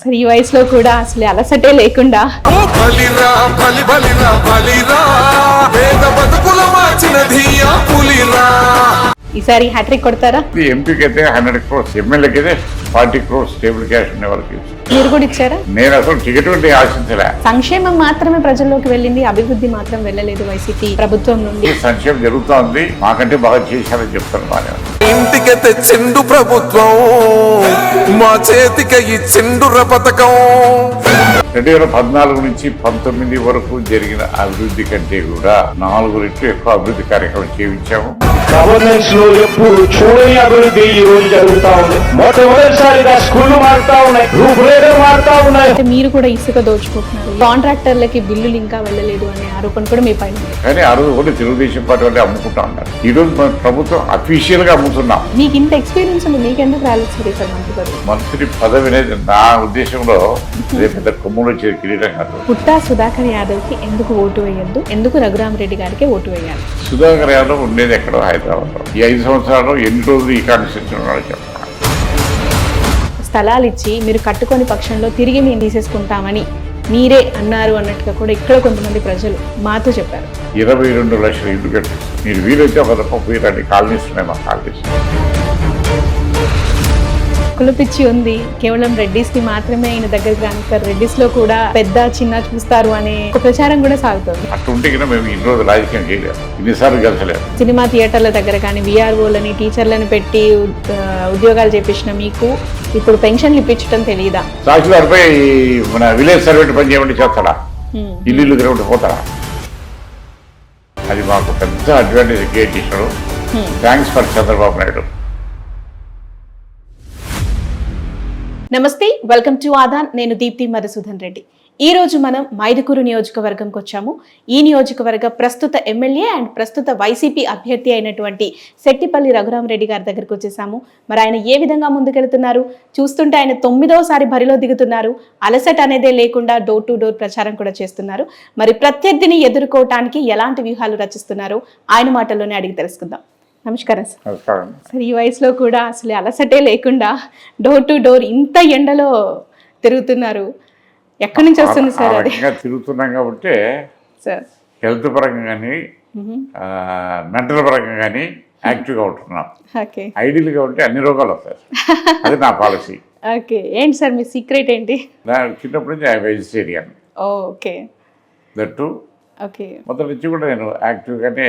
సరే ఈ వయసులో కూడా అసలు అలసటే లేకుండా. ఈసారి హ్యాట్రిక్ కొడతారా? ఎంపీకి అయితే హండ్రెడ్ క్రోర్స్ ఎమ్మెల్యేకి అయితే ఫార్టీ క్రోర్స్ టేబుల్ క్యాష్ ఉండే వాళ్ళకి. మీరు కూడా ఇచ్చారా? నేను అసలు టికెట్ ఉంటే ఆశించలే. సంక్షేమం మాత్రమే ప్రజల్లోకి వెళ్ళింది అభివృద్ధి మాత్రం వెళ్ళలేదు వైసీపీ ప్రభుత్వం నుండి. ఈ సంక్షేమం జరుగుతూ ఉంది మాకంటే బాగా చేశారని చెప్తాను బాగా ఇంటికి తెచ్చిండు ప్రభుత్వం మా చేతికి ఇచ్చిండుర పథకం. రెండు వేల పద్నాలుగు నుంచి పంతొమ్మిది వరకు జరిగిన అభివృద్ధి కంటే కూడా నాలుగు రెట్లు ఎక్కువ అభివృద్ధి కార్యక్రమం చేయించాము. గవర్నెన్స్లో ఎప్పుడు చూడని అభివృద్ధి ఈ రోజు జరుగుతా ఉంది. మొట్టమొదటిసారిగా స్కూళ్ళు మారుతా ఉన్నాయి. రూపురేఖలు మారుతా ఉన్నాయి. మీరు కూడా ఇసుక దోచుకుంటున్నారు. కాంట్రాక్టర్లకి బిల్లులు ఇంకా వెళ్ళలేదు అనే ఆరోపణ కూడా మీ పైన. కానీ ఆ రోజు కూడా తెలుగుదేశం పార్టీ వాళ్ళే అమ్ముకుంటా ఉన్నారు. ఈ రోజు మన ప్రభుత్వం అఫీషియల్గా అమ్ముతున్నాం. మీకు ఇంత ఎక్స్పీరియన్స్ ఉంది. మీకెందుకు రాలేదు సార్ మంత్రి పదవి? మంత్రి పదవి అనేది నా ఉద్దేశంలో పెద్ద కొమ్ములు వచ్చే కిరీటం కాదు. పుట్టా సుధాకర్ యాదవ్కి ఎందుకు ఓటు వేయద్దు? ఎందుకు రఘురామరెడ్డి గారికి ఓటు వేయాలి? సుధాకర్ యాదవ్ ఉండేది ఎక్కడో హైదరాబాద్లో ఐదు సంవత్సరాల్లో ఎన్ని రోజులు ఈ కాన్స్టిట్యూషన్ ఉన్నాడో చెప్పండి స్థలాలు ఇచ్చి మీరు కట్టుకొని పక్షంలో తిరిగి మేము తీసేసుకుంటామని మీరే అన్నారు అన్నట్టుగా కూడా ఇక్కడ కొంతమంది ప్రజలు మాతో చెప్పారు. ఇరవై రెండు లక్షల ఇల్లు కట్టి మీరు వీలైతే ఒక తప్ప రండి. కాలనీస్ ఉన్నాయి మా కాలనీస్. కులపిచ్చి ఉంది. కేవలం రెడ్డిస్కి మాత్రమే ఆయన దగ్గరికి రానిస్తారు రెడ్డిస్లో కూడా పెద్ద చిన్న చూస్తారు అనే ఒక ప్రచారం కూడా సాగుతుంది. అట్టుంటే కన్నా మేము ఇన్ని రోజులు రాజకీయం చేయలేము ఇన్నిసార్లు గెలిచలేము సినిమా థియేటర్ల దగ్గర కానీ విఆర్ఓలని టీచర్లను పెట్టి ఉద్- ఉద్యోగాలు చేపించిన మీకు ఇప్పుడు పెన్షన్లు ఇప్పించడం తెలియదా తహసీల్దార్పై మన విలేజ్ సర్వెంట్ పని చేయమంటే చేస్తాడా? ఇల్లు తిరగండి పోతాడా? అది మాకు పెద్ద అడ్వాంటేజ్ క్రియేట్ చేసినాడు థ్యాంక్స్ ఫర్ చంద్రబాబు నాయుడు. నమస్తే వెల్కమ్ టు ఆదాన్. నేను దీప్తి మధుసూదన్ రెడ్డి. ఈ రోజు మనం మైదుకూరు నియోజకవర్గంకి వచ్చాము. ఈ నియోజకవర్గ ప్రస్తుత ఎమ్మెల్యే అండ్ ప్రస్తుత వైసీపీ అభ్యర్థి అయినటువంటి శెట్టిపల్లి రఘురామరెడ్డి గారి దగ్గరికి వచ్చేసాము. మరి ఆయన ఏ విధంగా ముందుకెళ్తున్నారు? చూస్తుంటే ఆయన తొమ్మిదోసారి బరిలో దిగుతున్నారు. అలసట అనేదే లేకుండా డోర్ టు డోర్ ప్రచారం కూడా చేస్తున్నారు. మరి ప్రత్యర్థిని ఎదుర్కోవటానికి ఎలాంటి వ్యూహాలు రచిస్తున్నారు ఆయన మాటల్లోనే అడిగి తెలుసుకుందాం. నమస్కారం సార్. నమస్కారం. సార్ ఈ వయసులో కూడా అసలు అలసటే లేకుండా డోర్ టు డోర్ ఇంత ఎండలో తిరుగుతున్నారు. ఎక్కడి నుంచి వస్తుంది సార్ అది? తిరుగుతున్నాం కాబట్టి సార్. హెల్త్ పరంగా కానీ మెంటల్ పరంగా కానీ యాక్టివ్గా ఉంటున్నాం. ఓకే. ఐడియల్గా ఉంటే అన్ని రోగాలు వస్తాయి అది నా పాలసీ. ఓకే. ఏంటి సార్ మీ సీక్రెట్ ఏంటి? నా చిన్నప్పటి నుంచి వెజిటేరియన్. ఓకే. దట్టు. ఓకే. మొదటి నుంచి కూడా నేను యాక్టివ్గానే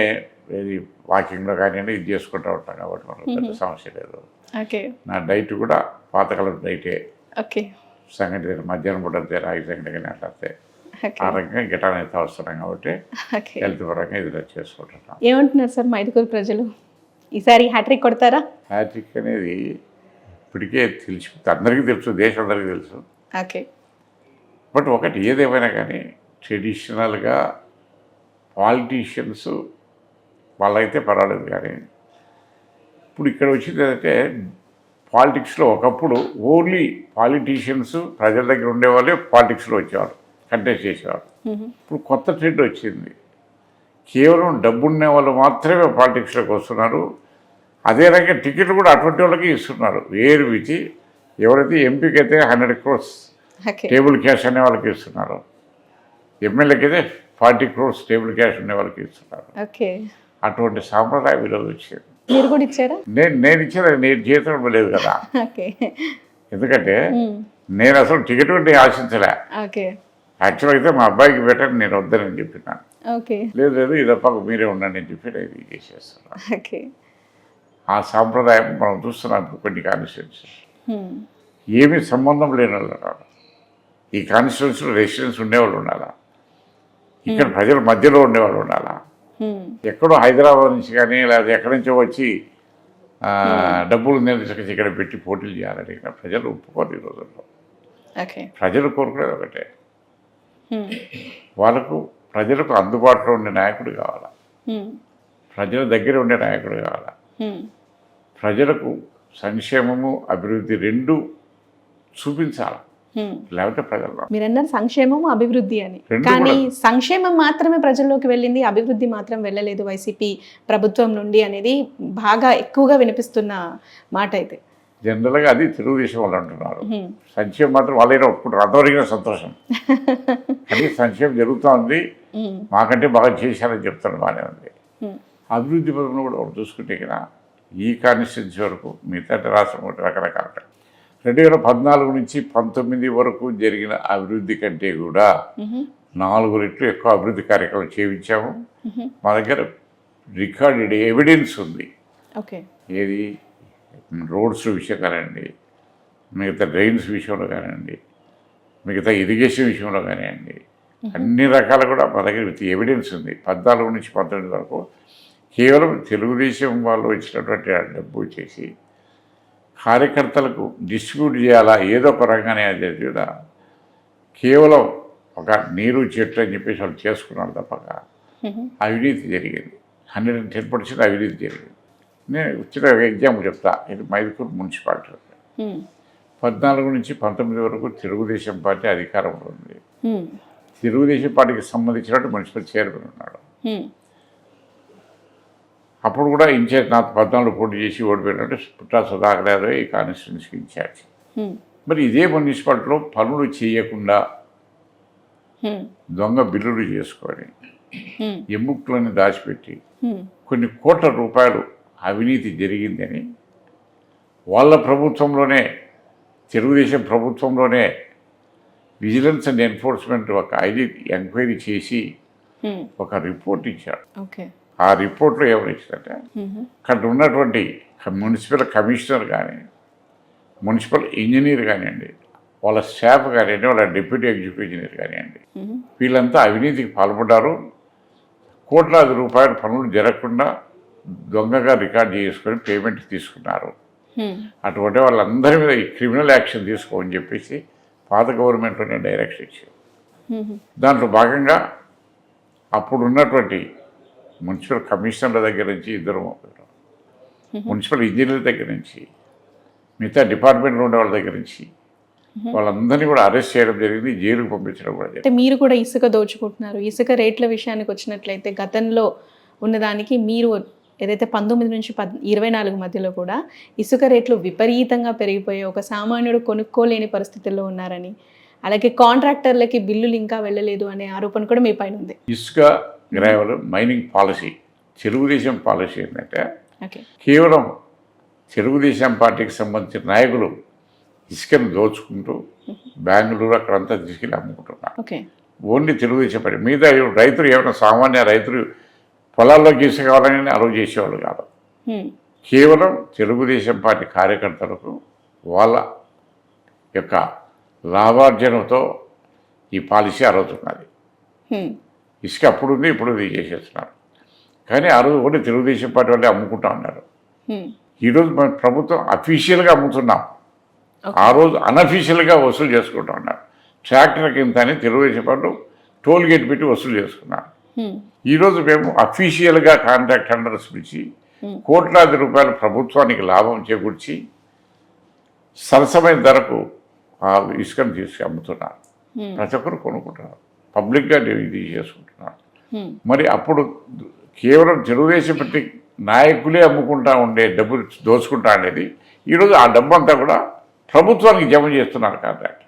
ఇది వాకింగ్లో కానివ్వండి ఇది చేసుకుంటూ ఉంటాను కాబట్టి మనకు పెద్ద సమస్య లేదు. ఓకే. నా డైట్ కూడా పాతకాలం డైటే. ఓకే. సంగటి తిన మధ్యాహ్నం పూట రాగి సంగటి కానీ అట్లా ఆ రకంగా గిటాన్ అయితే వస్తున్నాం కాబట్టి హెల్త్ పరంగా ఇది చేసుకుంటున్నాం ఏమంటున్నారు సార్ మైదుకూరు ప్రజలు? ఈసారి హ్యాట్రిక్ కొడతారా? హ్యాట్రిక్ అనేది ఇప్పటికే తెలిసి అందరికీ తెలుసు దేశం అందరికీ తెలుసు. ఓకే. బట్ ఒకటి ఏదేమైనా కానీ ట్రెడిషనల్గా పాలిటీషియన్స్ వాళ్ళైతే పర్వాలేదు కానీ ఇప్పుడు ఇక్కడ వచ్చింది ఏంటంటే పాలిటిక్స్లో ఒకప్పుడు ఓన్లీ పాలిటీషియన్స్ ప్రజల దగ్గర ఉండేవాళ్ళే పాలిటిక్స్లో వచ్చేవారు కంటెస్ట్ చేసేవారు ఇప్పుడు కొత్త ట్రెండ్ వచ్చింది. కేవలం డబ్బున్న వాళ్ళు మాత్రమే పాలిటిక్స్లోకి వస్తున్నారు. అదే రకంగా టికెట్లు కూడా అటువంటి వాళ్ళకి ఇస్తున్నారు. వేరు విధి ఎవరైతే ఎంపీకి అయితే హండ్రెడ్ క్రోర్స్ టేబుల్ క్యాష్ అనే వాళ్ళకి ఇస్తున్నారు. ఎమ్మెల్యేకి అయితే ఫార్టీ క్రోర్స్ టేబుల్ క్యాష్ ఉండే వాళ్ళకి ఇస్తున్నారు. ఓకే. అటువంటి సాంప్రదాయం ఈరోజు వచ్చింది. మీరు కూడా ఇచ్చారా? నేను నేను ఇచ్చేది నేను జీతం లేదు కదా. ఎందుకంటే నేను అసలు టికెట్ ఉంటే ఆశించలే. ఓకే. యాక్చువల్ అయితే మా అబ్బాయికి పెట్టని నేను వద్దని చెప్పినాను. ఓకే. లేదు లేదు ఇది తప్ప మీరే ఉండండి అని చెప్పి నేను ఇది చేసేస్తున్నాను ఓకే. ఆ సాంప్రదాయం మనం చూస్తున్నాం కొన్ని కాన్స్టిట్యూన్సీ ఏమీ సంబంధం లేని వాళ్ళు ఉన్నారు. ఈ కాన్స్టిట్యూన్సీలో రెసిడెన్స్ ఉండేవాళ్ళు ఉండాలా? ఇక్కడ ప్రజల మధ్యలో ఉండేవాళ్ళు ఉండాలా? ఎక్కడో హైదరాబాద్ నుంచి కానీ లేదా ఎక్కడి నుంచో వచ్చి ఆ, డబ్బులు తీసుకొచ్చి ఇక్కడ పెట్టి పోటీలు చేయాలని ప్రజలు ఒప్పుకోరు ఈ రోజుల్లో. ప్రజలు కోరుకునేది ఒకటే. వాళ్ళకు ప్రజలకు అందుబాటులో ఉండే నాయకుడు కావాలా? ప్రజల దగ్గర ఉండే నాయకుడు కావాలా? ప్రజలకు సంక్షేమము అభివృద్ధి రెండు చూపించాలి? లేకపోతే ప్రజలు మీరన్నారు సంక్షేమం అభివృద్ధి అని. కానీ. సంక్షేమం మాత్రమే ప్రజల్లోకి వెళ్ళింది అభివృద్ధి మాత్రం వెళ్ళలేదు వైసీపీ ప్రభుత్వం నుండి అనేది బాగా ఎక్కువగా వినిపిస్తున్న మాట అయితే జనరల్గా అది తెలుగుదేశం వాళ్ళు అంటున్నారు. హ్మ్. సంక్షేమం మాత్రం వాళ్ళైనా ఒప్పుకుంటారు. అంతవరకు సంతోషం. కానీ సంక్షేమం జరుగుతూ ఉంది హ్మ్. మాకంటే బాగా చేశారని చెప్తాను బాగానే ఉంది. అభివృద్ధి పదంలో కూడా ఒకటి చూసుకుంటే కదా ఈ కాన్స్టిట్యున్సీ వరకు మిగతా రాష్ట్రం ఒకటి రకరకాల రెండు వేల పద్నాలుగు నుంచి పంతొమ్మిది వరకు జరిగిన అభివృద్ధి కంటే కూడా. నాలుగు రెట్లు ఎక్కువ అభివృద్ధి కార్యక్రమం చేయించాము. మా దగ్గర రికార్డెడ్ ఎవిడెన్స్ ఉంది. ఓకే. ఏది? రోడ్స్ విషయం కానివ్వండి మిగతా డ్రైన్స్ విషయంలో కానివ్వండి మిగతా ఇరిగేషన్ విషయంలో కానివ్వండి అన్ని రకాల కూడా మా దగ్గర విత్ ఎవిడెన్స్ ఉంది. పద్నాలుగు నుంచి పంతొమ్మిది వరకు కేవలం తెలుగుదేశం వాళ్ళు ఇచ్చినటువంటి డబ్బు వచ్చేసి కార్యకర్తలకు డిస్ట్రిబ్యూట్ చేయాలా ఏదో ఒక రంగానే అది కూడా కేవలం ఒక నీరు చెట్లు అని చెప్పేసి వాళ్ళు చేసుకున్నారు తప్పక. అవినీతి జరిగింది హండ్రెడ్ అండ్ టెన్ పర్సెంట్ అవినీతి జరిగింది నేను వచ్చిన ఒక ఎగ్జాంపుల్ చెప్తా ఇది మైదుకూరు మున్సిపాలిటీ. పద్నాలుగు నుంచి పంతొమ్మిది వరకు తెలుగుదేశం పార్టీ అధికారంలో ఉంది. తెలుగుదేశం పార్టీకి సంబంధించినట్టు మున్సిపల్ చైర్మన్ ఉన్నాడు. అప్పుడు కూడా ఇన్ఛార్జ్ నాకు పద్నాలుగు పోటీ చేసి ఓడిపోయినట్టు పుట్టా సుధాకర్ యాదవ్ ఈ కాన్స్టిట్యున్సీకి ఇన్ఛార్జ్. మరి ఇదే మున్సిపాలిటీలో పనులు చేయకుండా. దొంగ బిల్లులు చేసుకొని హ్మ్. ఎమ్ముక్కులను దాచిపెట్టి. కొన్ని కోట్ల రూపాయలు అవినీతి జరిగిందని వాళ్ళ ప్రభుత్వంలోనే తెలుగుదేశం ప్రభుత్వంలోనే విజిలెన్స్ అండ్ ఎన్ఫోర్స్మెంట్ ఒక ఐడి ఎంక్వైరీ చేసి. ఒక రిపోర్ట్ ఇచ్చాడు ఓకే ఆ రిపోర్ట్లో ఎవరు ఇచ్చారంటే అక్కడ ఉన్నటువంటి మున్సిపల్ కమిషనర్ కానీ మున్సిపల్ ఇంజనీర్ కానివ్వండి వాళ్ళ స్టాఫ్ కానివ్వండి వాళ్ళ డిప్యూటీ ఎగ్జిక్యూటివ్ ఇంజనీర్ కానివ్వండి వీళ్ళంతా అవినీతికి పాల్పడ్డారు. కోట్లాది రూపాయల పనులు జరగకుండా దొంగగా రికార్డ్ చేసుకొని పేమెంట్ తీసుకున్నారు. అటువంటి వాళ్ళందరి మీద ఈ క్రిమినల్ యాక్షన్ తీసుకోమని చెప్పేసి పాత గవర్నమెంట్లోనే డైరెక్షన్ ఇచ్చారు. దాంట్లో భాగంగా అప్పుడు ఉన్నటువంటి మున్సిపల్ కమిషనర్ల దగ్గర నుంచి ఇద్దరు మున్సిపల్ ఇంజనీర్ల దగ్గర నుంచి మిగతా డిపార్ట్మెంట్లో ఉండే వాళ్ళ దగ్గర నుంచి వాళ్ళందరినీ కూడా అరెస్ట్ చేయడం జరిగింది జైలుకు పంపించడం కూడా జరిగింది. అంటే మీరు కూడా ఇసుక దోచుకుంటున్నారు. ఇసుక రేట్ల విషయానికి వచ్చినట్లయితే గతంలో ఉన్నదానికి మీరు ఏదైతే పంతొమ్మిది నుంచి పద్ ఇరవై నాలుగు మధ్యలో కూడా ఇసుక రేట్లు విపరీతంగా పెరిగిపోయి ఒక సామాన్యుడు కొనుక్కోలేని పరిస్థితుల్లో ఉన్నారని అలాగే కాంట్రాక్టర్లకి బిల్లులు ఇంకా వెళ్ళలేదు అనే ఆరోపణ కూడా మీ పైన ఉంది. ఇసుక gravel mining policy Telugudesam policy ఏంటంటే కేవలం తెలుగుదేశం పార్టీకి సంబంధించిన నాయకులు ఇసుకను దోచుకుంటూ బెంగళూరు అక్కడంతా తీసుకెళ్ళి అమ్ముకుంటున్నారు. Only Telugudesam party. మిగతా రైతులు ఏమైనా సామాన్య రైతులు పొలాల్లోకి ఇసుక కావాలని అలవ్ చేసేవాళ్ళు కాదు. కేవలం తెలుగుదేశం పార్టీ కార్యకర్తలకు వాళ్ళ యొక్క లాభార్జనతో ఈ పాలసీ అరుగుతున్నది హ్మ్. ఇసుక అప్పుడు ఉంది ఇప్పుడు ఉంది చేసేస్తున్నారు కానీ ఆ రోజు కూడా తెలుగుదేశం పార్టీ వాళ్ళే అమ్ముకుంటా ఉన్నారు. ఈరోజు మన ప్రభుత్వం అఫీషియల్గా అమ్ముతున్నాం. ఆ రోజు అనఫీషియల్గా వసూలు చేసుకుంటా ఉన్నారు. ట్రాక్టర్కి ఇంత అని తెలుగుదేశం పార్టీ టోల్ గేట్ పెట్టి వసూలు చేసుకున్నారు. హ్మ్. ఈరోజు మేము అఫీషియల్గా కాంట్రాక్ట్ హండర్స్ పిలిచి కోట్లాది రూపాయలు ప్రభుత్వానికి లాభం చేకూర్చి సరసమైన ధరకు ఆ ఇసుకను తీసి అమ్ముతున్నారు. ప్రతి ఒక్కరు కొనుక్కుంటున్నారు. పబ్లిక్గా ఇది చేసుకుంటున్నారు హ్మ్. మరి అప్పుడు కేవలం తెలుగుదేశం పార్టీ నాయకులే అమ్ముకుంటా ఉండే డబ్బు దోచుకుంటా ఉండేది. ఈరోజు ఆ డబ్బు అంతా కూడా ప్రభుత్వానికి జమ చేస్తున్నారు కాంట్రాక్ట్.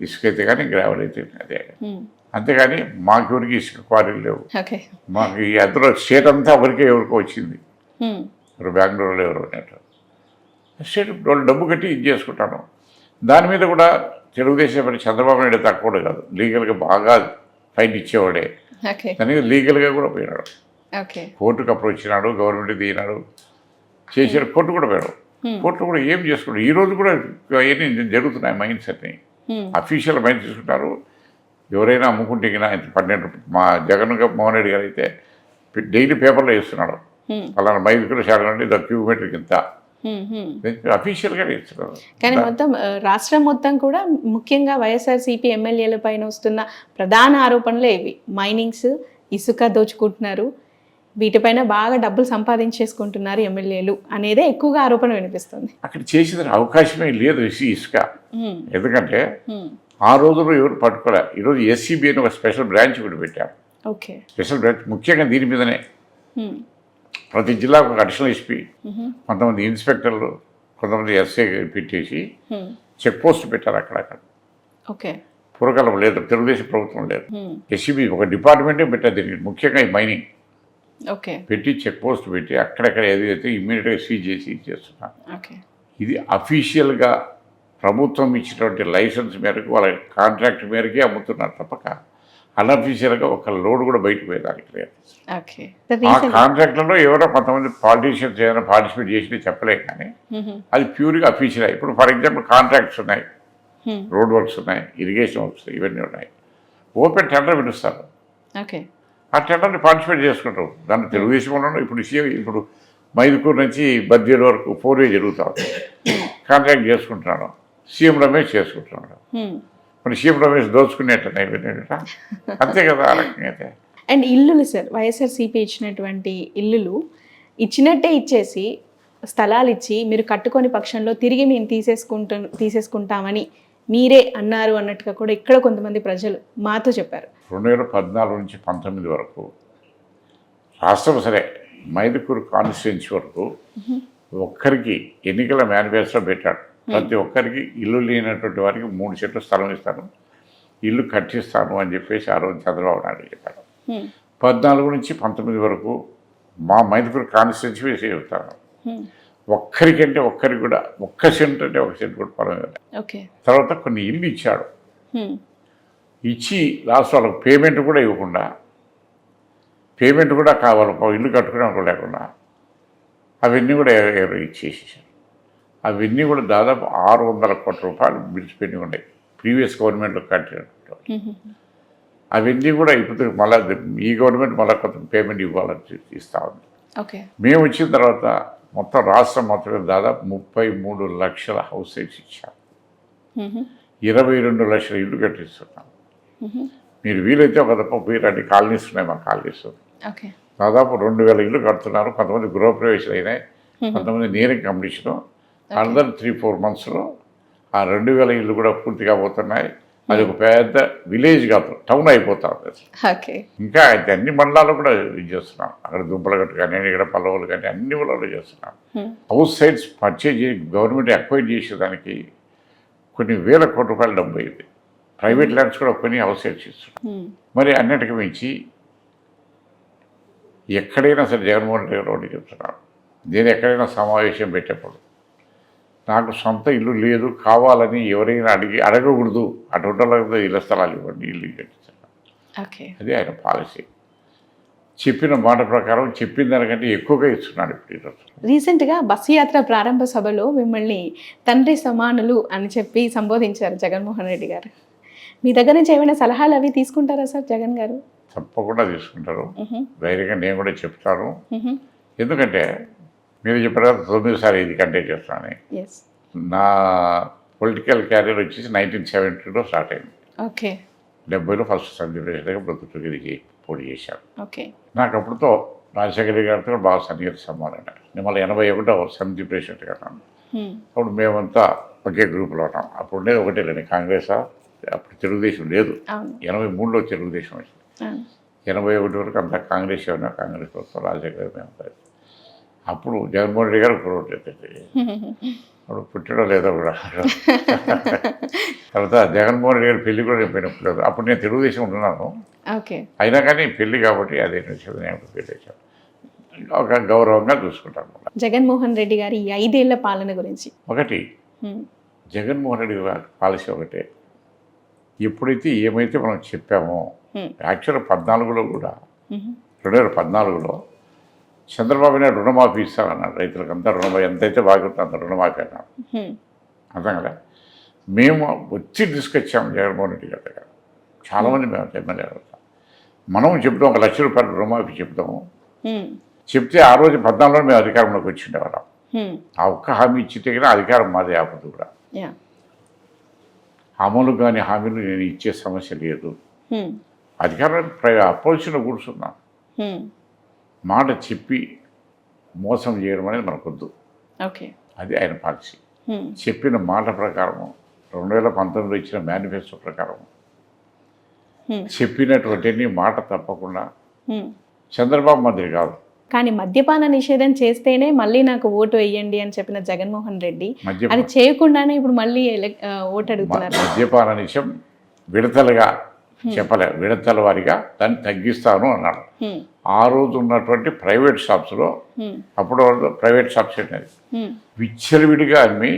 ఇసుక అయితే కానీ గ్రావెల్ అయితే అదే. అంతేగాని మాకెవరికి ఇసుక క్వారీలు లేవు. మాకు ఈ అందులో స్టేట్ అంతా ఎవరికే ఎవరికో వచ్చింది. ఇప్పుడు బెంగళూరులో ఎవరు ఉన్నట్టు స్టేట్ వాళ్ళు డబ్బు కట్టి ఇది చేసుకుంటాను. దాని మీద కూడా తెలుగుదేశం మరి చంద్రబాబు నాయుడు తక్కువ కాదు. లీగల్గా బాగా ఫైట్ ఇచ్చేవాడే. దానికి లీగల్గా కూడా పోయినాడు. కోర్టుకు అప్పుడు వచ్చినాడు గవర్నమెంట్ దిగినాడు చేశాడు కోర్టు కూడా పోయాడు కోర్టు కూడా ఏం చేసుకున్నాడు? ఈ రోజు కూడా అవన్నీ జరుగుతున్నాయి మైన్స్ అన్ని. అఫీషియల్ మైన్స్ తీసుకుంటారు. ఎవరైనా అమ్ముకుంటే ఇంత పన్నెండు మా జగన్ మోహన్ రెడ్డి గారు అయితే డైలీ పేపర్లో వేస్తున్నాడు. మైదుకుల శాఖ నుండి ద క్యూమీటర్కి ఇంత. అఫీషియల్గానే ఇస్తున్నారు కానీ మొత్తం రాష్ట్రం మొత్తం కూడా ముఖ్యంగా వైఎస్ఆర్సీపీ ఎమ్మెల్యేల పైన వస్తున్న ప్రధాన ఆరోపణలే ఇవి. మైనింగ్స్ ఇసుక దోచుకుంటున్నారు. వీటిపైన బాగా డబ్బులు సంపాదించేసుకుంటున్నారు ఎమ్మెల్యేలు అనేదే ఎక్కువగా ఆరోపణ వినిపిస్తుంది. అక్కడ చేసేదానికి అవకాశమే లేదు ఇసు- ఇసుక. ఎందుకంటే. ఆ రోజుల్లో ఎవరు పట్టుకోలే. ఈరోజు ఎస్సీబీ అని ఒక స్పెషల్ బ్రాంచ్ కూడా పెట్టారు. ఓకే. స్పెషల్ బ్రాంచ్ ముఖ్యంగా దీని మీదనే. ప్రతి జిల్లాకు ఒక అడిషనల్ ఎస్పీ. కొంతమంది ఇన్స్పెక్టర్లు కొంతమంది ఎస్ఏ పెట్టేసి. చెక్ పోస్ట్ పెట్టారు అక్కడక్కడ. ఓకే. పూర్వకాలం లేదు తెలుగుదేశం ప్రభుత్వం లేదు. ఎస్సీబీ ఒక డిపార్ట్మెంటే పెట్టారు దీనికి ముఖ్యంగా ఈ మైనింగ్. ఓకే. పెట్టి చెక్ పోస్ట్ పెట్టి అక్కడక్కడ ఏదైతే ఇమ్మీడియట్గా సీజ్ చేసి ఇచ్చేస్తున్నారు ఓకే. ఇది అఫీషియల్గా ప్రభుత్వం ఇచ్చినటువంటి లైసెన్స్ మేరకు వాళ్ళ కాంట్రాక్ట్ మేరకే అమ్ముతున్నారు తప్పక. అన్అఫీషియల్గా ఒక లోడ్ కూడా బయటకు పోయేదానికి లేదు. ఓకే. ఆ కాంట్రాక్ట్లలో ఎవరో కొంతమంది పాలిటీషియన్స్ ఏదైనా పార్టిసిపేట్ చేసి చెప్పలేం కానీ అది ప్యూర్గా అఫీషియల్. ఇప్పుడు ఫర్ ఎగ్జాంపుల్ కాంట్రాక్ట్స్ ఉన్నాయి. రోడ్ వర్క్స్ ఉన్నాయి ఇరిగేషన్ వర్క్స్ ఇవన్నీ ఉన్నాయి. ఓపెన్ టెండర్ పిలుస్తారు ఓకే. ఆ టెండర్ని పార్టిసిపేట్ చేసుకుంటారు. దాన్ని తెలుగుదేశంలోనూ ఇప్పుడు సీ- ఇప్పుడు మైదుకూరు నుంచి బద్వేలు వరకు ఫోర్ వే జరుగుతా ఉంది. కాంట్రాక్ట్ చేసుకుంటున్నాడు సీఎం రమేష్ చేసుకుంటున్నాడు. హ్మ్. మరి సీఎం రమేష్ దోచుకునేట అంతే కదా ఆ రకంగా అయితే. అండ్ ఇల్లులు సార్ వైఎస్ఆర్సీపీ ఇచ్చినటువంటి ఇల్లులు ఇచ్చినట్టే ఇచ్చేసి స్థలాలు ఇచ్చి మీరు కట్టుకొని పక్షంలో తిరిగి మేము తీసేసుకుంటా తీసేసుకుంటామని మీరే అన్నారు అన్నట్టుగా కూడా ఇక్కడ కొంతమంది ప్రజలు మాతో చెప్పారు. రెండు వేల పద్నాలుగు నుంచి పంతొమ్మిది వరకు రాష్ట్రం సరే మైదుకూరు కాన్స్టిట్యున్సీ వరకు ఒక్కరికి ఎన్నికల మేనిఫెస్టో పెట్టాడు. ప్రతి ఒక్కరికి ఇల్లు లేనటువంటి వారికి మూడు సెట్లు స్థలం ఇస్తాను ఇల్లు కట్టిస్తాను అని చెప్పేసి ఆ రోజు చంద్రబాబు నాయుడు చెప్పాడు హ్మ్. పద్నాలుగు నుంచి పంతొమ్మిది వరకు మా మైదుకూరు కాన్స్టిట్యున్సీ వేసి చెబుతాను. ఒక్కరికంటే ఒక్కరికి కూడా ఒక్క సెంట్ అంటే ఒక సెంట్ కూడా. ఓకే తర్వాత కొన్ని ఇల్లు ఇచ్చాడు. ఇచ్చి లాస్ట్ వాళ్ళకి పేమెంట్ కూడా ఇవ్వకుండా పేమెంట్ కూడా కావాలి ఇల్లు కట్టుకోవడం లేకుండా అవన్నీ కూడా ఎవ- ఎవరు ఇచ్చేసేసారు అవన్నీ కూడా దాదాపు ఆరు వందల కోట్ల రూపాయలు బిల్స్ పెండింగ్ ఉన్నాయి. ప్రీవియస్ గవర్నమెంట్లో కట్టినట్టు. అవన్నీ కూడా ఇప్పుడు మళ్ళీ ఈ గవర్నమెంట్ మళ్ళీ కొంత పేమెంట్ ఇవ్వాలని ఇస్తా ఉంది. మేము వచ్చిన తర్వాత మొత్తం రాష్ట్రం మొత్తం దాదాపు ముప్పై మూడు లక్షల హౌస్ సైట్స్ ఇచ్చాం. ఇరవై రెండు లక్షల ఇల్లు కట్టిస్తున్నాం. మీరు వీలైతే ఒక తప్ప పోయి రండి కాలనీస్ ఉన్నాయి మా కాలనీస్. దాదాపు రెండు వేల ఇల్లు కడుతున్నారు. కొంతమంది గృహప్రవేశాలు అయినాయి. కొంతమంది నీరింగ్ కంప్లీషన్. అందరు త్రీ ఫోర్ మంత్స్లో ఆ రెండు వేల ఇల్లు కూడా పూర్తిగా పోతున్నాయి. అది ఒక పెద్ద విలేజ్ కాదు టౌన్ అయిపోతుంది ఇంకా అయితే అన్ని మండలాలు కూడా ఇది చేస్తున్నాం. అక్కడ దుంపలగట్టు కానీ ఇక్కడ పల్లవులు కానీ అన్ని ఊళ్ళలో చేస్తున్నాం. House sites purchase government acquire చేసేదానికి కొన్ని వేల కోట్ల రూపాయలు డబ్బు అయింది. ప్రైవేట్ ల్యాండ్స్ కూడా కొన్ని హౌస్ సైట్స్ ఇస్తున్నాం. మరి అన్నిటికీ మించి ఎక్కడైనా సరే జగన్మోహన్ రెడ్డి గారు ఒకటి చెప్తున్నాను నేను ఎక్కడైనా సమావేశం పెట్టేప్పుడు నాకు సొంత ఇల్లు లేదు కావాలని ఎవరైనా అడిగి అడగకూడదు. అటువంటి ఇళ్ళ స్థలాలు ఇవ్వండి ఇల్లు కట్టించాను ఓకే. అది ఆయన పాలసీ. చెప్పిన మాట ప్రకారం చెప్పిన దానికంటే ఎక్కువగా ఇస్తున్నాడు ఇప్పుడు ఈరోజు రీసెంట్గా బస్సు యాత్ర ప్రారంభ సభలో మిమ్మల్ని తండ్రి సమానులు అని చెప్పి సంబోధించారు జగన్మోహన్ రెడ్డి గారు. మీ దగ్గర నుంచి ఏమైనా సలహాలు అవి తీసుకుంటారా సార్ జగన్ గారు? తప్పకుండా తీసుకుంటారు. ధైర్యంగా నేను కూడా చెప్తాను. ఎందుకంటే మీరు చెప్పారు కదా తొమ్మిదిసారి ఇది కంటెక్ట్ చేస్తానని. ఎస్ నా పొలిటికల్ క్యారియర్ వచ్చేసి నైన్టీన్ సెవెంటీలో స్టార్ట్ అయింది. ఓకే. డెబ్బైలో ఫస్ట్ సబ్జెక్ట్గా బ్రతుకుడికి పోటీ చేశాను ఓకే. నాకు అప్పుడుతో రాజశేఖర రెడ్డి గారితో బాగా సన్నిహిత సంబంధం. నేను మళ్ళీ ఎనభై ఒకటో సమితి ప్రెసిడెంట్గా ఉన్నాను. హ్మ్. అప్పుడు మేమంతా ఒకే గ్రూప్లో ఉన్నాం. అప్పుడు ఉండేది ఒకటే లేని కాంగ్రెస్? అప్పుడు తెలుగుదేశం లేదు. ఎనభై మూడులో తెలుగుదేశం వచ్చింది. ఎనభై ఒకటి వరకు అంతా కాంగ్రెస్ ఉన్నా కాంగ్రెస్ వస్తాం రాజశేఖర మేము అప్పుడు జగన్మోహన్ రెడ్డి గారు పురోటెత్తండి అప్పుడు పుట్టడో లేదో కూడా. తర్వాత జగన్మోహన్ రెడ్డి గారి పెళ్ళి కూడా నేను పోయినప్పుడు లేదు అప్పుడు నేను తెలుగుదేశం ఉంటున్నాను. అయినా కానీ పెళ్ళి కాబట్టి అదే నిమిషం నేను పెళ్ళి చేశాను ఒక గౌరవంగా చూసుకుంటాను. జగన్మోహన్ రెడ్డి గారి ఈ ఐదేళ్ళ పాలన గురించి. ఒకటి. జగన్మోహన్ రెడ్డి గారి పాలసీ ఒకటే. ఎప్పుడైతే ఏమైతే మనం చెప్పామో. యాక్చువల్ పద్నాలుగులో కూడా. రెండు వేల పద్నాలుగులో చంద్రబాబు నాయుడు రుణమాఫీ ఇస్తానన్నాడు రైతులకు అంతా రుణమాఫీ ఎంతైతే బాగుంటుందో అంత రుణమాఫీ అన్నాడు. అర్థం కదా మేము వచ్చి తీసుకొచ్చాము జగన్మోహన్ రెడ్డి గారి దగ్గర చాలామంది మేము ఎమ్మెల్యే అవుతాం మనం చెప్తాం ఒక లక్ష రూపాయలు రుణమాఫీ చెప్తాము. చెప్తే ఆ రోజు పద్నాలుగులో మేము అధికారంలోకి వచ్చిండేవాళ్ళం. ఆ ఒక్క హామీ ఇచ్చితే కానీ అధికారం మాదే ఆపదు కూడా అమలు కాని హామీలు నేను ఇచ్చే సమస్య లేదు. అధికారం అపోజిషన్లో కూర్చున్నాం హ్మ్. మాట చెప్పి మోసం చేయడం అనేది మనకొద్దు ఓకే అది ఆయన పాలసీ. చెప్పిన మాట ప్రకారం రెండు వేల పంతొమ్మిదిలో ఇచ్చిన మేనిఫెస్టో ప్రకారం. చెప్పినటువంటి మాట తప్పకుండా. చంద్రబాబు మంత్రి కాదు కానీ మద్యపాన నిషేధం చేస్తేనే మళ్ళీ నాకు ఓటు వేయండి అని చెప్పిన జగన్మోహన్ రెడ్డి అది చేయకుండానే ఇప్పుడు మళ్ళీ ఓటు అడుగుతున్నారు మద్యపాన నిషం విడతలుగా చెప్పలే విడతల వారిగా దాన్ని తగ్గిస్తాను అన్నాడు. హ్మ్, ఆ రోజు ఉన్నటువంటి ప్రైవేట్ షాప్స్లో హ్మ్, అప్పుడు ప్రైవేట్ షాప్స్ అనేది. విచ్చలవిడిగా అమ్మి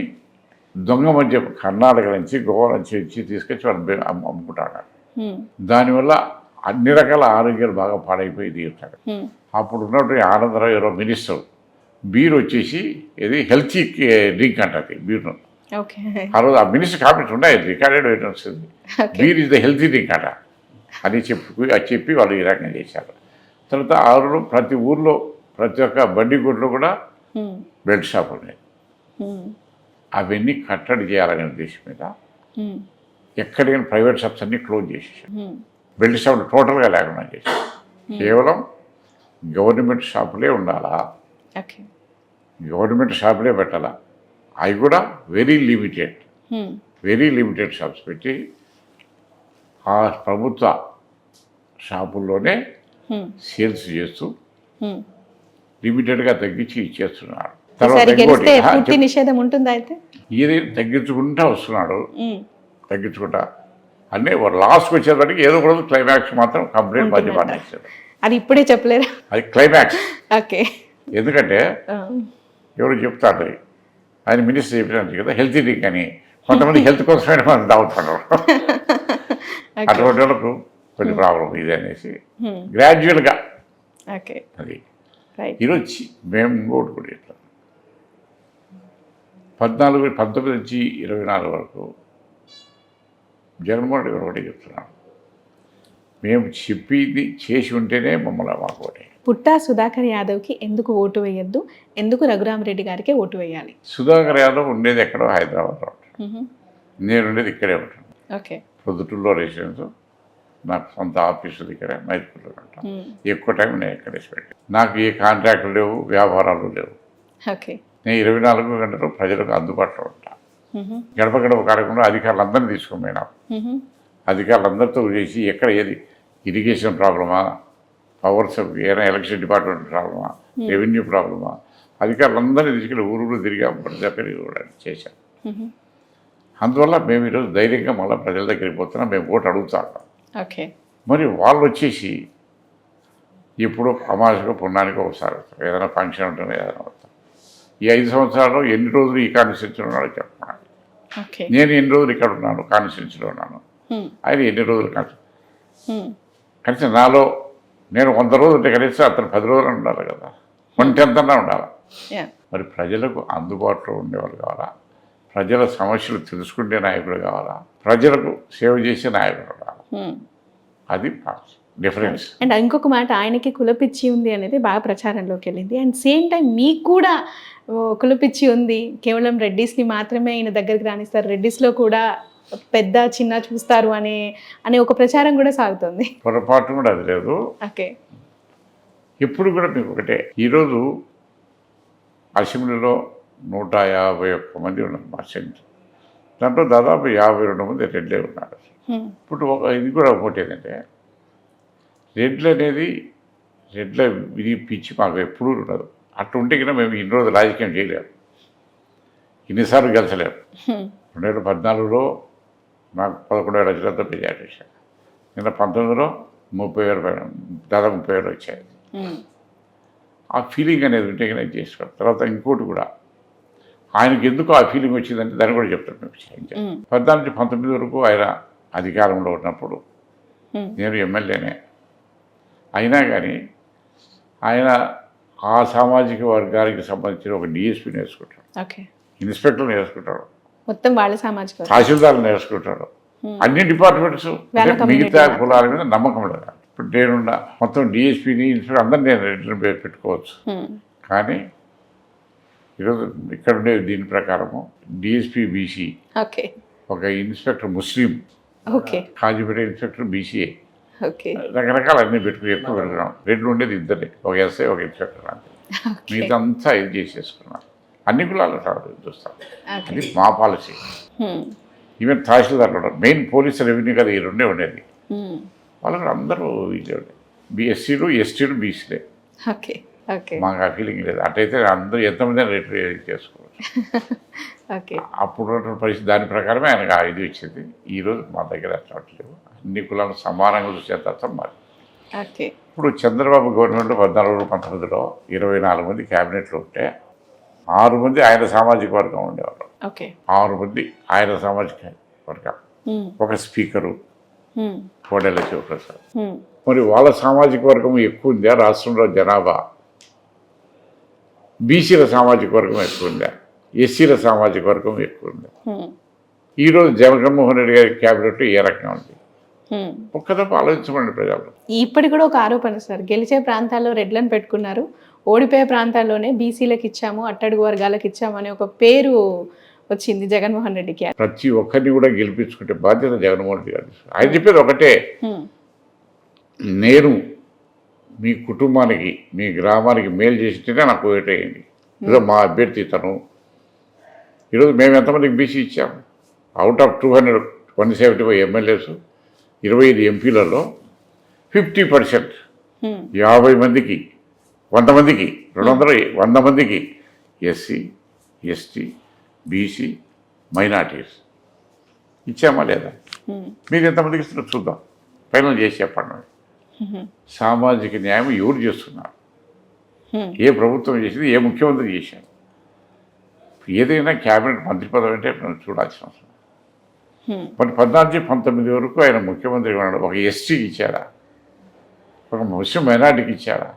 దొంగ మధ్య కర్ణాటక నుంచి గోవా నుంచి వచ్చి తీసుకొచ్చి వాళ్ళు అమ్ముకుంటాడు. దానివల్ల అన్ని రకాల ఆరోగ్యాలు బాగా పాడైపోయి తీరుతాడు. అప్పుడు ఉన్నటువంటి ఆనందరావు ఎవరో మినిస్టర్. బీర్ వచ్చేసి ఇది హెల్తీ డ్రింక్ అంటది బీర్ను. ఆ రోజు ఆ మినిస్టర్ కామెంట్స్ ఉన్నాయి రికార్డెడ్ వస్తుంది okay. Beer is the healthy drink అట? అని చెప్పి అది చెప్పి వాళ్ళు ఈ రకంగా చేశారు. తర్వాత ఆ రోజు ప్రతి ఊర్లో ప్రతి ఒక్క బండి గుడ్లో కూడా బెల్ట్ షాప్ ఉన్నాయి. అవన్నీ కట్టడి చేయాలనే ఉద్దేశం మీద ఎక్కడికైనా ప్రైవేట్ షాప్స్ అన్నీ క్లోజ్ చేసేసారు. బెల్ట్ షాపులు టోటల్గా లేకుండా చేశారు. కేవలం గవర్నమెంట్ షాపులే ఉండాలా? గవర్నమెంట్ షాపులే పెట్టాలా? అవి కూడా very limited very limited shops పెట్టి ఆ ప్రభుత్వ షాపుల్లోనే హ్మ్, సేల్స్ చేస్తూ. లిమిటెడ్గా తగ్గించి పూర్తి చెప్- నిషేధం ఉంటుందా అయితే? ఇది తగ్గించుకుంటా వస్తున్నాడు. హ్మ్, తగ్గించుకుంటా. అన్నీ లాస్ట్కి వచ్చేసరికి ఏదో ఒక రోజు క్లైమాక్స్ మాత్రం కంప్లీట్ ఇచ్చారు అది ఇప్పుడే చెప్పలేరా? అది క్లైమాక్స్ ఓకే ఎందుకంటే ఆ, ఎవరు చెప్తారు? ఆయన మినిస్టర్ చెప్పినట్టు కదా హెల్తీ డ్రింక్ అని కొంతమంది హెల్త్ కోసమే మనం తాగుతున్నారు. ఓకే అటువంటి వాళ్ళకు కొన్ని ప్రాబ్లం ఇది అనేసి గ్రాడ్యువల్గా ఓకే అది. ఈరోజు మేము ఇంకోటి కూడా ఇట్లా పద్నాలుగు పంతొమ్మిది నుంచి ఇరవై నాలుగు వరకు జగన్మోహన్ రెడ్డి గారు ఒకటే చెప్తున్నాను మేము చెప్పింది చేసి ఉంటేనే మమ్మల్ని మాకు ఒకటి పుట్టా సుధాకర్ యాదవ్కి ఎందుకు ఓటు వేయొద్దు? ఎందుకు రఘురామరెడ్డి గారికి ఓటు వేయాలి? సుధాకర్ యాదవ్ ఉండేది ఎక్కడో హైదరాబాద్లో. నేను ఉండేది ఇక్కడే ఉంటాను ఓకే. పొద్దుటూరులో రెసిడెన్స్. నాకు సొంత ఆఫీసు ఇక్కడే మైదుకూరులో ఉంటాను. ఎక్కువ టైం నేను ఇక్కడే స్పెండ్ నాకు ఏ కాంట్రాక్టులు లేవు వ్యాపారాలు లేవు. ఓకే. నేను ఇరవై నాలుగు గంటలు ప్రజలకు అందుబాటులో ఉంటాను. గడప గడప కార్యక్రమంలో అధికారులందరినీ తీసుకొని పోయినాం. అధికారులందరితో చేసి ఎక్కడ ఏది ఇరిగేషన్ ప్రాబ్లమా పవర్ సబ్ ఏదైనా ఎలక్షన్ డిపార్ట్మెంట్ ప్రాబ్లమా రెవెన్యూ ప్రాబ్లమా అధికారులందరినీ తీసుకెళ్ళి ఊరు ఊరు తిరిగాం పెరిగి కూడా చేశాం. అందువల్ల మేము ఈరోజు ధైర్యంగా మళ్ళీ ప్రజల దగ్గరికి పోతున్నాం మేము ఓటు అడుగుతా ఓకే. మరి వాళ్ళు వచ్చేసి ఇప్పుడు అమాసగా పుణ్యానికి ఒకసారి వస్తారు. ఏదైనా ఫంక్షన్ ఉంటేనే ఏదైనా వస్తారు. ఈ ఐదు సంవత్సరాల్లో ఎన్ని రోజులు ఈ కాన్స్టిట్యూన్సీలో ఉన్నాడో చెప్పమన్నాడు ఓకే. నేను ఎన్ని రోజులు ఇక్కడ ఉన్నాను కాన్స్టిట్యూన్సీలో ఉన్నాను. ఆయన ఎన్ని రోజులు మ్మ్. కనీసం నాలో నేను వంద రోజులు ఉంటే కనీసం అతను పది రోజులు ఉండాలి కదా. అన్నా ఉండాలి? మరి ప్రజలకు అందుబాటులో ఉండేవాళ్ళు కావాలా? ప్రజల సమస్యలు తెలుసుకునే నాయకుడు కావాలా? ప్రజలకు సేవ చేసే నాయకుడు కావాలా. అది డిఫరెన్స్. అండ్ ఇంకొక మాట ఆయనకి కులపిచ్చి ఉంది అనేది బాగా ప్రచారంలోకి వెళ్ళింది. అండ్ సేమ్ టైం మీకు కూడా కులపిచ్చి ఉంది. కేవలం రెడ్డిస్ని మాత్రమే ఆయన దగ్గరికి రాణిస్తారు రెడ్డిస్లో కూడా పెద్ద చిన్న చూస్తారు అనే అనే ఒక ప్రచారం కూడా సాగుతుంది. పొరపాటు కూడా అది లేదు. ఓకే. ఎప్పుడు కూడా మీకు ఒకటే. ఈరోజు అసెంబ్లీలో నూట యాభై ఒక్క మంది ఉన్నారు మా సెంటర్ దాంట్లో దాదాపు యాభై రెండు మంది రెడ్లే ఉన్నారు. ఇప్పుడు ఒక ఇది కూడా ఒకటి ఏంటంటే రెడ్లు అనేది రెడ్ల విధి పిచ్చి మాకు ఎప్పుడూ ఉండదు. అట్లా ఉంటే కన్నా మేము ఇన్ని రోజులు రాజకీయం చేయలేము. ఇన్నిసార్లు గెలిచలేము. రెండు వేల పద్నాలుగులో నాకు పదకొండు వేల లక్షలతో మెజార్టీ వచ్చాయి నిన్న పంతొమ్మిదిలో ముప్పై వేల పైన దాదాపు ముప్పై వేలు వచ్చాయి. ఆ ఫీలింగ్ అనేది ఉంటే కనుక చేసుకోవాలి తర్వాత ఇంకోటి కూడా ఆయనకి ఎందుకు ఆ ఫీలింగ్ వచ్చిందంటే దాన్ని కూడా చెప్తాను మీకు. పద్నాలుగు నుంచి పంతొమ్మిది వరకు ఆయన అధికారంలో ఉన్నప్పుడు. నేను ఎమ్మెల్యేనే. అయినా కానీ ఆయన ఆ సామాజిక వర్గానికి సంబంధించిన ఒక డిఎస్పీ నేర్చుకుంటాడు ఓకే. ఇన్స్పెక్టర్ నేర్చుకుంటాడు మొత్తం వాళ్ళ సామాజిక వర్గం. తహసీల్దార్ నేర్చుకుంటాడు. అన్ని డిపార్ట్మెంట్స్ అంటే మిగతా కులాల మీద నమ్మకం లేదు. ఇప్పుడు నేనున్న మొత్తం డిఎస్పీని ఇన్స్పెక్టర్ అందరినీ నేను రెడ్డిని పేరు పెట్టుకోవచ్చు. కానీ ఈరోజు ఇక్కడ ఉండే దీని ప్రకారము డిఎస్పీ బీసీ. ఓకే. ఒక inspector Muslim. Okay. Kazipet inspector BCA okay. రకరకాల అన్ని పెట్టుకుని ఎక్కువ పెట్టుకున్నాం. రెండు ఉండేది ఇద్దరే. ఒక ఎస్ఐ ఒక ఇన్స్పెక్టర్ అంతే. ఓకే. మిగతా అంతా ఇది చేసేసుకున్నాం. అన్ని కులాల చూస్తాం. అది మా పాలసీ. ఈవెన్ తహసీల్దార్ కూడా మెయిన్ పోలీస్ రెవెన్యూ కదా ఈ రెండే ఉండేది. హ్మ్. వాళ్ళు అందరూ ఇదే ఉండే. బి ఎస్సీలు ఎస్టీలు బీసీలే ఓకే ఓకే మాకు ఆ ఫీలింగ్ లేదు. అటైతే అందరూ ఎంతమంది రేటు చేసుకోవచ్చు. ఓకే అప్పుడు పరిస్థితి దాని ప్రకారమే ఆయనకు ఆ ఇది వచ్చింది. ఈరోజు మా దగ్గర అట్లట్లేవు. అన్ని కులాలను సమానంగా చూసే తత్వం మరి ఓకే ఇప్పుడు చంద్రబాబు గవర్నమెంట్ పద్నాలుగు పంతొమ్మిదిలో ఇరవై నాలుగు మంది క్యాబినెట్లో ఉంటే ఆరు మంది ఆయన సామాజిక వర్గం ఉండేవారు ఓకే. ఆరు మంది ఆయన సామాజిక వర్గం. ఒక స్పీకరు. కోడెల శివప్రసాద్. మరి వాళ్ళ సామాజిక వర్గం ఎక్కువ ఉందా? రాష్ట్రంలో జనాభా. బీసీల సామాజిక వర్గం ఎక్కువ ఉందా? ఎస్సీల సామాజిక వర్గం ఎక్కువ ఉందా. ఈరోజు జగన్మోహన్ రెడ్డి గారి క్యాబినెట్ ఏ రకంగా ఉంది. ఒక్కదప్ప ఆలోచించమండి ప్రజలు. ఇప్పటికి కూడా ఒక ఆరోపణ సార్ గెలిచే ప్రాంతాల్లో రెడ్లను పెట్టుకున్నారు. ఓడిపోయే ప్రాంతాల్లోనే బీసీలకు ఇచ్చాము అట్టడుగు వర్గాలకు ఇచ్చాము అనే ఒక పేరు వచ్చింది జగన్మోహన్ రెడ్డికి. ప్రతి ఒక్కరిని కూడా గెలిపించుకుంటే బాధ్యత జగన్మోహన్ రెడ్డి గారు ఆయన చెప్పేది ఒకటే. నేను మీ కుటుంబానికి మీ గ్రామానికి మేలు చేసింటేనే నాకు ఓటేయండి ఈరోజు మా అభ్యర్థి తను. ఈరోజు మేము ఎంతమందికి బీసీ ఇచ్చాము? Out of two hundred one seventy five MLAs ఇరవై ఐదు ఎంపీలలో ఫిఫ్టీ పర్సెంట్. యాభై మందికి వంద మందికి రెండు వందల వంద మందికి ఎస్సీ ఎస్టీ బీసీ మైనార్టీస్ ఇచ్చామా లేదా. మీరు ఎంతమందికి ఇస్తున్నారో చూద్దాం ఫైనల్ చేసి చెప్పండి. సామాజిక న్యాయం ఎవరు చేస్తున్నారు. ఏ ప్రభుత్వం చేసింది ఏ ముఖ్యమంత్రి చేశారు ఏదైనా క్యాబినెట్ మంత్రి పదవి అంటే మనం చూడాల్సిన అవసరం. మరి పద్నాలుగు పంతొమ్మిది వరకు ఆయన ముఖ్యమంత్రి ఉన్నాడు ఒక ఎస్టీకి ఇచ్చారా ఒక ముస్లిం మైనార్టీకి ఇచ్చారా.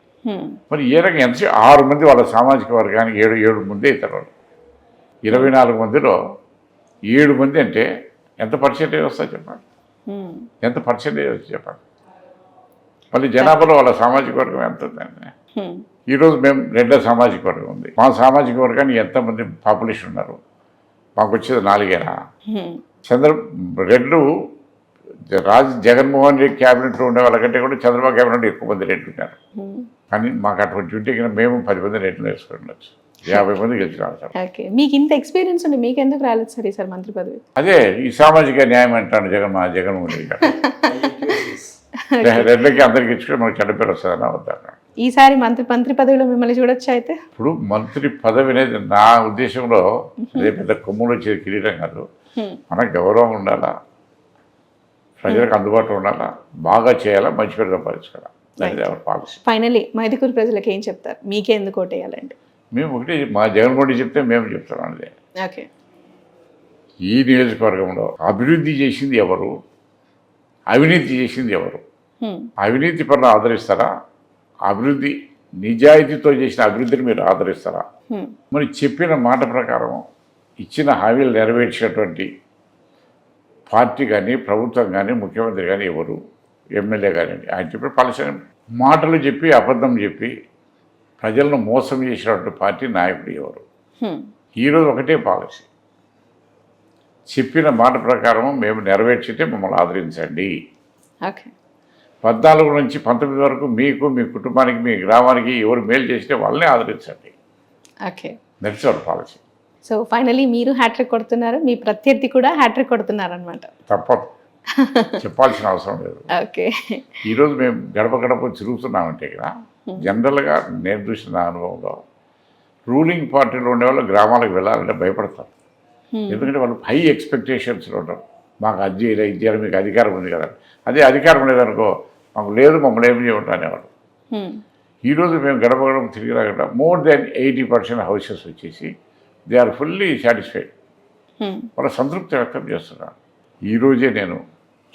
మరి ఏ రకంగా ఎంత ఆరు మంది వాళ్ళ సామాజిక వర్గానికి ఏడు ఏడు మంది అవుతారు వాళ్ళు ఇరవై నాలుగు మందిలో ఏడు మంది అంటే ఎంత పర్సెంటేజ్ వస్తుంది చెప్పండి. ఎంత పర్సెంటేజ్ వస్తుంది చెప్పండి? మళ్ళీ జనాభాలో వాళ్ళ సామాజిక వర్గం ఎంత ఉందండి. ఈరోజు మేము రెండో సామాజిక వర్గం ఉంది. మా సామాజిక వర్గానికి ఎంతమంది పాపులేషన్ ఉన్నారు? మాకు వచ్చేది నాలుగేనా. చంద్ర రెడ్లు రాజ్ జగన్మోహన్ రెడ్డి క్యాబినెట్లో ఉండే వాళ్ళకంటే కూడా చంద్రబాబు క్యాబినెట్ ఎక్కువ మంది రెడ్లు ఉన్నారు. కానీ మాకు అటువంటి ఉంటే కనుక మేము పది మంది రెడ్లు వేసుకుని ఉండొచ్చు. యాభై మంది గెలిచిన సార్ ఓకే. మీకు ఇంత ఎక్స్పీరియన్స్ ఉంది మీకు ఎందుకు రాలేదు సార్ ఈసారి మంత్రి పదవి? అదే ఈ సామాజిక న్యాయం అంటాను జగన్ మా జగన్మోహన్ రెడ్డి గారు. రెడ్లకి అందరికి ఇచ్చుకుని మనకు చెడ్డ పేరు వస్తుందన్న వద్దా ఈసారి మంత్రి మంత్రి పదవిలో మిమ్మల్ని చూడొచ్చు అయితే? ఇప్పుడు మంత్రి పదవి అనేది నా ఉద్దేశంలో అదే పెద్ద కొమ్ములు వచ్చేది కిరీటం కాదు. మనకు గౌరవం ఉండాలా? ప్రజలకు అందుబాటులో ఉండాలా? బాగా చేయాలా? మంచి పేరు సంపాదించుకోవాలా ఫైనలీ మైదుకూరు ప్రజలకు ఏం చెప్తారు? మీకే ఎందుకు ఓటేయాలండి మేము ఒకటి మా జగన్మోహన్ చెప్తే మేము అదే ఓకే. ఈ నియోజకవర్గంలో అభివృద్ధి చేసింది ఎవరు? అవినీతి చేసింది ఎవరు? హ్మ్. అవినీతి పనులు ఆదరిస్తారా? అభివృద్ధి నిజాయితీతో చేసిన అభివృద్ధిని మీరు ఆదరిస్తారా? హ్మ్. మరి చెప్పిన మాట ప్రకారం ఇచ్చిన హామీలు నెరవేర్చినటువంటి పార్టీ కానీ ప్రభుత్వం కానీ ముఖ్యమంత్రి కానీ ఎవరు? ఎమ్మెల్యే కానీ ఆయన చెప్పిన పాలసీ మాటలు చెప్పి అబద్ధం చెప్పి ప్రజలను మోసం చేసినటువంటి పార్టీ నాయకుడు ఎవరు. ఈరోజు ఒకటే పాలసీ. చెప్పిన మాట ప్రకారం మేము నెరవేర్చితే మమ్మల్ని ఆదరించండి. ఓకే. పద్నాలుగు నుంచి పంతొమ్మిది వరకు మీకు మీ కుటుంబానికి మీ గ్రామానికి ఎవరు మేలు చేస్తే వాళ్ళని ఆదరించండి. Okay. That's our policy so finally మీరు హ్యాట్రిక్ కొడుతున్నారు మీ ప్రత్యర్థి కూడా హ్యాట్రిక్ కొడుతున్నారు అనమాట తప్పదు. చెప్పాల్సిన అవసరం లేదు. ఓకే. ఈరోజు మేము గడప గడప తిరుగుతున్నామంటే ఇక్కడ జనరల్గా నేను చూసిన నా అనుభవంలో రూలింగ్ పార్టీలో ఉండేవాళ్ళు గ్రామాలకు వెళ్ళాలంటే భయపడతారు. ఎందుకంటే వాళ్ళు హై ఎక్స్పెక్టేషన్స్లో ఉంటారు. మాకు అది చేయాలి ఇది చేయాలి మీకు అధికారం ఉంది కదా అదే అధికారం లేదనుకో మాకు లేదు మమ్మల్ని ఏమి చేయమంటారు అనేవాళ్ళు హ్మ్. ఈరోజు మేము గడప గడప తిరిగి రాగట more than eighty percent houses వచ్చేసి దే ఆర్ ఫుల్లీ సాటిస్ఫైడ్. వాళ్ళ సంతృప్తి వ్యక్తం చేస్తున్నారు. ఈరోజే నేను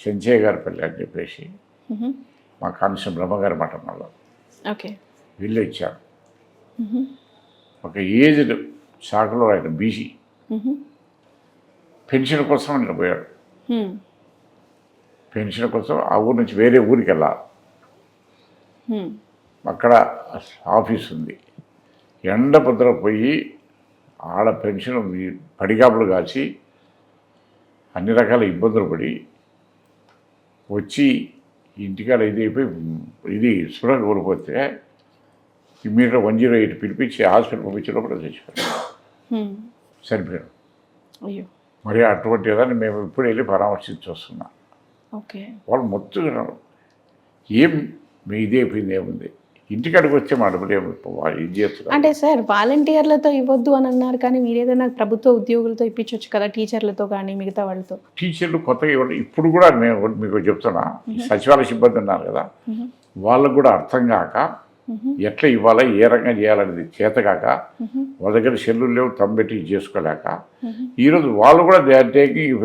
చెంచయ్య గారి పెళ్ళి అని చెప్పేసి. మా కాన్స్టం బ్రహ్మగారి మఠంలో ఓకే వీళ్ళు ఇచ్చారు ఒక ఏజ్డ్ శాఖలో ఆయన బీసీ. పెన్షన్ కోసం నేను పోయాడు. పెన్షన్ కోసం ఆ ఊరు నుంచి వేరే ఊరికి వెళ్ళాలి. అక్కడ ఆఫీస్ ఉంది ఎండ పొద్దున పోయి ఆడ పెన్షన్ పడిగాపులు కాచి అన్ని రకాల ఇబ్బందులు పడి వచ్చి ఇంటికాడ ఇది అయిపోయి ఇది స్పృహ కోల్పోతే ఇమ్మీడియట్గా వన్ జీరో ఎయిట్ పిలిపించి హాస్పిటల్ పంపించే లోపల చచ్చిపోయాడు. చనిపోయాడు అయ్యో. మరి అటువంటి దాన్ని మేము ఇప్పుడు వెళ్ళి పరామర్శించి వస్తున్నాం ఓకే. వాళ్ళు మొత్తం ఏం మీ ఇదే అయిపోయింది ఏముంది ఇంటికాడికి వచ్చే వాళ్ళు ఏం చేస్తున్నారు అంటే సార్ వాలంటీర్లతో ఇవ్వద్దు అని అన్నారు కానీ మీరు ఏదైనా ప్రభుత్వ ఉద్యోగులతో ఇప్పించవచ్చు కదా టీచర్లతో కానీ మిగతా వాళ్ళతో? టీచర్లు కొత్తగా ఇవ్వండి ఇప్పుడు కూడా మేము ఒకటి మీకు చెప్తున్నా సచివాలయ సిబ్బంది ఉన్నారు కదా వాళ్ళకు కూడా అర్థం కాక ఎట్లా ఇవ్వాలా ఏ రకంగా చేయాలనేది చేతకాక వాళ్ళ దగ్గర సెల్లులు లేవు తమ్మెట్టి చేసుకోలేక ఈరోజు వాళ్ళు కూడా దే టేకింగ్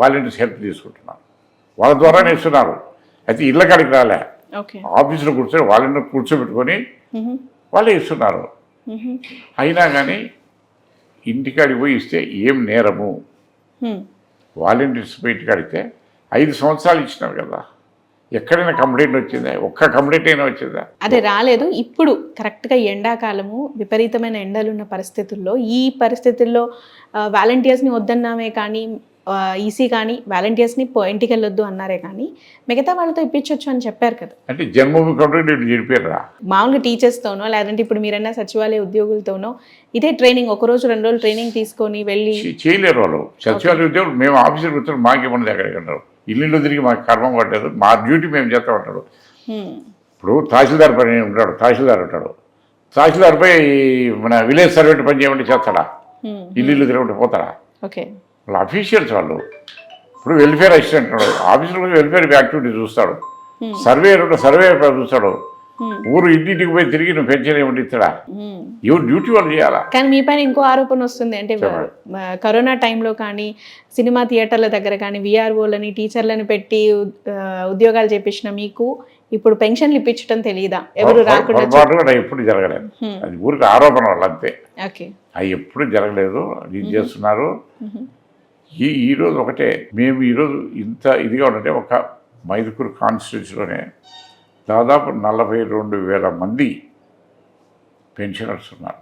వాలంటీర్స్ హెల్ప్ తీసుకుంటున్నారు. వాళ్ళ ద్వారానే ఇస్తున్నారు. అయితే ఇళ్ళ కాడికి రాలే. ఆఫీసులో కూర్చొని వాళ్ళని కూర్చోబెట్టుకొని వాళ్ళే ఇస్తున్నారు. అయినా కానీ ఇంటికాడికి పోయి ఇస్తే ఏం నేరము? వాలంటీర్స్ పోయి ఇంటికాడితే ఐదు సంవత్సరాలు ఇచ్చినారు కదా. ఎక్కడైనా కంప్లైంట్ వచ్చిందా? ఒక్క కంప్లైంట్ అయినా వచ్చిందా? అదే రాలేదు. ఇప్పుడు కరెక్ట్గా ఎండాకాలము విపరీతమైన ఎండలు ఉన్న పరిస్థితుల్లో ఈ పరిస్థితుల్లో వాలంటీర్స్ని వద్దన్నామే కానీ ఈసీ కానీ వాలంటీర్స్ని ఇంటికి వెళ్ళొద్దు అన్నారే కానీ మిగతా వాళ్ళతో ఇప్పించవచ్చు అని చెప్పారు కదా. అంటే జన్మభూమి మామూలుగా టీచర్స్తోనో లేదంటే ఇప్పుడు మీరన్నా సచివాలయ ఉద్యోగులతోనో ఇదే ట్రైనింగ్ ఒక రోజు రెండు రోజులు ట్రైనింగ్ తీసుకొని వెళ్ళి చేయలేరు వాళ్ళు. సచివాలయ ఉద్యోగులు మేము ఆఫీసర్ కూర్చొని మాకేమన్నది ఎక్కడికి అంటారు. ఇల్లు తిరిగి మాకు కర్మం పట్టలేదు మా డ్యూటీ మేము చేస్తా ఉంటాడు హ్మ్. ఇప్పుడు తహసీల్దార్ పని ఉంటాడు తహసీల్దార్ ఉంటాడు. తహసీల్దార్ పై మన విలేజ్ సర్వెంట్ పని చేయమంటే చేస్తాడా. ఇల్లు ఇల్లు తిరగమంటే పోతాడా? ఓకే వాళ్ళ అఫీషియల్స్ వాళ్ళు. ఇప్పుడు వెల్ఫేర్ అసిస్టెంట్ ఉన్నాడు. ఆఫీసులో వెల్ఫేర్ యాక్టివిటీ చూస్తాడు. సర్వే సర్వే చూస్తాడు. ఊరు ఇంటింటికి పోయి తిరిగి నువ్వు పెన్షన్ ఏమిటి ఇస్తాడా? హ్మ్. ఎవరు డ్యూటీ వాళ్ళు చేయాలా? కానీ మీ పైన ఇంకో ఆరోపణ వస్తుంది. అంటే కరోనా టైంలో కానీ సినిమా థియేటర్ల దగ్గర కానీ విఆర్ఓలని టీచర్లను పెట్టి ఉద్యోగాలు చేపించిన మీకు ఇప్పుడు పెన్షన్లు ఇప్పించడం తెలియదా ఎవరు రాకుండా ఎప్పుడు జరగలేదు. అది ఊరికి ఆరోపణ వాళ్ళు అంతే ఓకే అవి ఎప్పుడు జరగలేదు. అది చేస్తున్నారు. ఈ ఈరోజు ఒకటే మేము ఈరోజు ఇంత ఇదిగా ఉంటే ఒక మైదుకూరు కాన్స్టిట్యూన్సీలోనే దాదాపు నలభై రెండు వేల మంది పెన్షనర్స్ ఉన్నారు.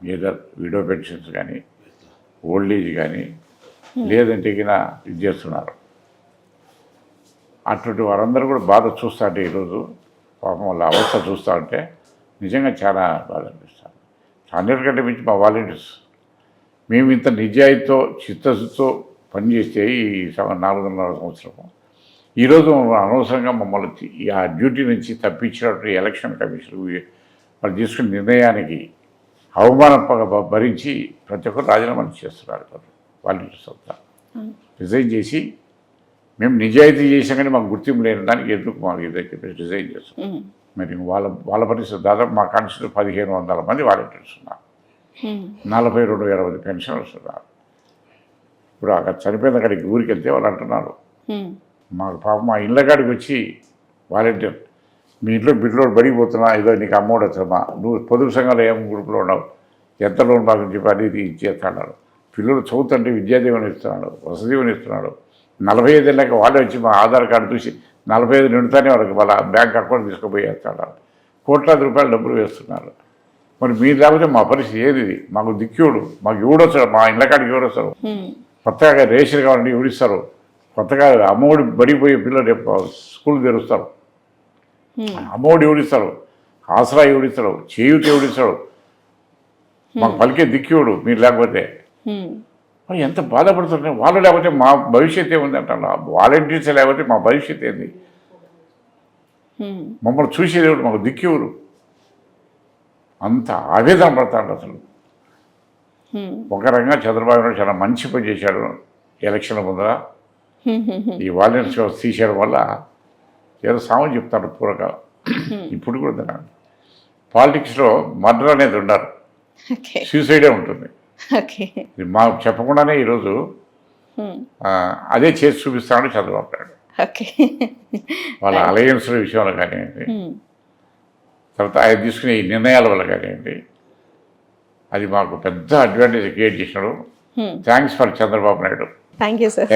ఏదో విడో పెన్షన్స్ కానీ ఓల్డ్ ఏజ్ కానీ లేదంటే ఇక ఇది చేస్తున్నారు అటువంటి వారందరూ కూడా బాధ చూస్తూ ఉంటే ఈరోజు పాపం వాళ్ళ అవస్థ చూస్తూ ఉంటే నిజంగా చాలా బాధ అనిపిస్తుంది. అన్నిటికంటే మించి మా వాలంటీర్స్ మేము ఇంత నిజాయితీతో చిత్తశుద్ధితో పనిచేస్తే ఈ నాలుగున్నర సంవత్సరం ఈరోజు అనవసరంగా మమ్మల్ని ఆ డ్యూటీ నుంచి తప్పించినటువంటి ఎలక్షన్ కమిషన్ వాళ్ళు తీసుకున్న నిర్ణయానికి అవమానం భరించి ప్రతి ఒక్కరు రాజీనామా చేస్తున్నారు వాలంటీర్స్ అంతా రిజైన్ చేసి మేము నిజాయితీ చేసాం కానీ మాకు గుర్తింపు లేని దానికి ఎందుకు మాకు ఇదే చెప్పేసి రిజైన్ చేస్తాం. మరి వాళ్ళ వాళ్ళ పరిస్థితి దాదాపు మా కాన్స్టిట్యూట్ పదిహేను వందల మంది వాలంటీర్స్ ఉన్నారు. నలభై రెండు వేల మంది పెన్షనర్స్ ఉన్నారు. ఇప్పుడు అక్కడ చనిపోయిన అక్కడికి ఊరికి వెళ్తే వాళ్ళు అంటున్నారు. మాకు పాప మా ఇళ్ళ కాడికి వచ్చి వాలంటీర్ మీ ఇంట్లో బిడ్డలోడు బడికి పోతున్నా ఏదో నీకు అమ్మోడు వచ్చమ్మా నువ్వు పొదుపు సంఘాలు ఏం గ్రూప్లో ఉన్నావు? ఎంత లోన్ బాగా చెప్పి అది ఇది ఇచ్చేస్తున్నాడు పిల్లలు చదువుతుంటే విద్యాదీవెన ఇస్తున్నాడు వసదీవెన ఇస్తున్నాడు. నలభై ఐదు ఏళ్ళకి వాళ్ళే వచ్చి మా ఆధార్ కార్డు చూసి నలభై ఐదు నిండుతానే వాళ్ళకి వాళ్ళ బ్యాంక్ అకౌంట్ తీసుకుపోయి వేస్తాడు కోట్లాది రూపాయలు డబ్బులు వేస్తున్నారు. మరి మీరు లేకపోతే మా పరిస్థితి ఏది ఇది? మాకు దిక్కుడు మాకు ఎవడొస్తాడు? మా ఇళ్ళ కాడికి ఎవడొస్తారు. కొత్తగా రేషన్ కావాలంటే ఎవరిస్తారు కొత్తగా అమ్మఒడి బడిపోయే పిల్లలు రేపు స్కూల్ తెరుస్తారు. అమ్మఒడి ఎవడిస్తారు? ఆసరా ఎవడిస్తారు? చేయూత ఎవడిస్తాడు మాకు పలికే దిక్కేవాడు మీరు లేకపోతే. మరి ఎంత బాధపడుతుంటే వాళ్ళు లేకపోతే మా భవిష్యత్ ఏముంది అంటాను వాలంటీర్స్ లేకపోతే మా భవిష్యత్ ఏంది. మమ్మల్ని చూసేదేవుడు మాకు దిక్కేవారు అంత ఆవేదన పడతాడు అసలు. ఒక రకంగా చంద్రబాబు నాయుడు చాలా మంచి పని చేశాడు ఎలక్షన్ ముందర. ఈ వాలంటీర్స్ తీసేయడం వల్ల ఏదో సామని చెప్తాడు పూరక ఇప్పుడు కూడా తిన్నాను పాలిటిక్స్లో మర్డర్ అనేది ఉండరు సూసైడే ఉంటుంది. ఇది మాకు చెప్పకుండానే ఈరోజు అదే చేసి చూపిస్తాడు చంద్రబాబు నాయుడు. వాళ్ళ అలయన్స్ల విషయంలో హ్మ్. తర్వాత ఆయన తీసుకునే ఈ నిర్ణయాల వల్ల కానివ్వండి అది మాకు పెద్ద అడ్వాంటేజ్ క్రియేట్ చేసినాడు. Thanks for Chandrababu Naidu thank you sir